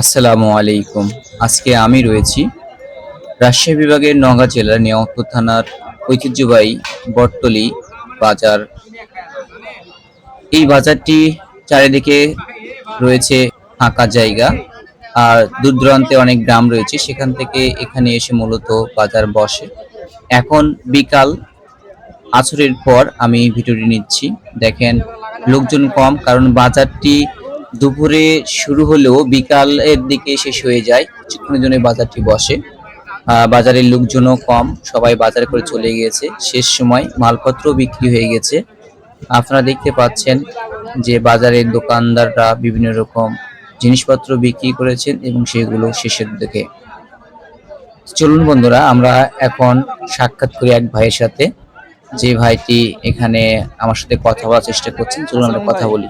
আসসালামু আলাইকুম। আজকে আমি রয়েছি রাজশাহী বিভাগের নওগাঁ জেলার নিয়ামতপুর থানার ঐতিহ্যবাহী বটতলি বাজার। এই বাজারটি চারিদিকে রয়েছে ফাঁকা জায়গা আর দূর দূরান্তে অনেক গ্রাম রয়েছে, সেখান থেকে এখানে এসে মূলত বাজার বসে। এখন বিকাল আছরের পর আমি ভিডিওটি নিচ্ছি। দেখেন, লোকজন কম, কারণ বাজারটি দুপুরে শুরু হলেও বিকালের দিকে শেষ হয়ে যায়। কিছুক্ষণের জন্য বাজারটি বসে। বাজারের লোকজনও কম সবাই বাজার করে চলে গিয়েছে। শেষ সময় মালপত্র বিক্রি হয়ে গেছে। আপনারা দেখতে পাচ্ছেন যে বাজারের দোকানদাররা বিভিন্ন রকম জিনিসপত্র বিক্রি করেছেন এবং সেগুলো শেষের দিকে। চলুন বন্ধুরা আমরা এখন সাক্ষাৎ করি এক ভাইয়ের সাথে। যে ভাইটি এখানে আমার সাথে কথা বলার চেষ্টা করছেন। চলুন আমরা কথা বলি।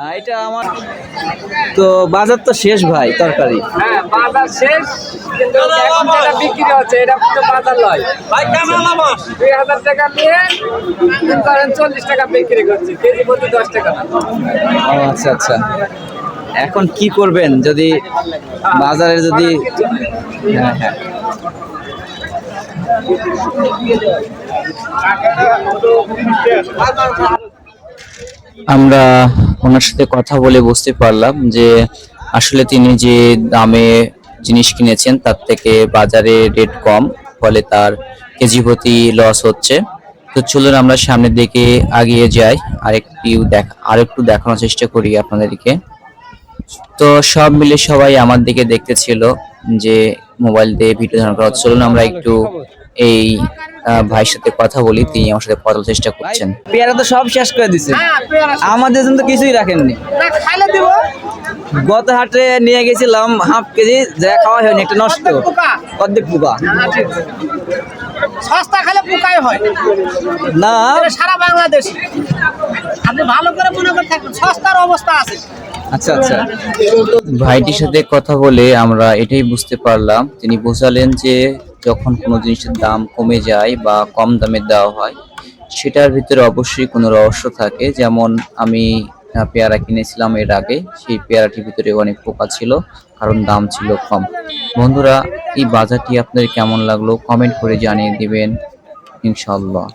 এটা আমার তো বাজার তো শেষ ভাই তরকারি। হ্যাঁ বাজার শেষ কিন্তু এখন যেটা বিক্রি হচ্ছে এটা তো বাজার টাকা নিয়ে চল্লিশ টাকা বিক্রি করছি কেজি প্রতি দশ টাকা। ও আচ্ছা আচ্ছা। এখন কি করবেন যদি বাজারে যদি হ্যাঁ হ্যাঁ। আমরা ওনার সাথে কথা বলে বুঝতে পারলাম যে আসলে তিনি যে দামে জিনিস কিনেছেন, তার থেকে বাজারে রেট কম, ফলে তার কেজি প্রতি লস হচ্ছে। তো চলুন আমরা সামনের দিকে আগিয়ে যাই, আরেকটু দেখ, আরেকটু দেখানোর চেষ্টা করি আপনাদেরকে। তো সব মিলে সবাই আমার দিকে দেখতেছিল যে মোবাইল দিয়ে ভিডিও ধারণ করা চলুন আমরা একটু এই ভাইয়ের সাথে কথা বলি তিনি আমার সাথে কথা চেষ্টা করছেন। পেয়ারা তো সব শেষ করে দিছে। আমাদের জন্য তো কিছুই রাখেননি। খাইলে গত হাটে নিয়ে গেছিলাম হাফ কেজি যা খাওয়া হয়নি একটা নষ্ট। অর্ধেক পোকা। সস্তা খেলে পোকাই হয়। না। সারা বাংলাদেশ। আপনি ভালো করে মনে করে থাকবেন সস্তার অবস্থা আছে। আচ্ছা আচ্ছা। ভাইটির সাথে কথা বলে আমরা এটাই বুঝতে পারলাম। তিনি বোঝালেন যে যখন কোনো জিনিসের দাম কমে যায় বা কম দামে দেওয়া হয়, সেটার ভিতরে অবশ্যই কোনো রহস্য থাকে। যেমন আমি পেয়ারা কিনেছিলাম এর আগে, সেই পেয়ারাটির ভিতরে অনেক পোকা ছিল, কারণ দাম ছিল কম। বন্ধুরা, এই বাজারটি আপনাদের কেমন লাগল? কমেন্ট করে জানিয়ে দেবেন। ইনশাল্লাহ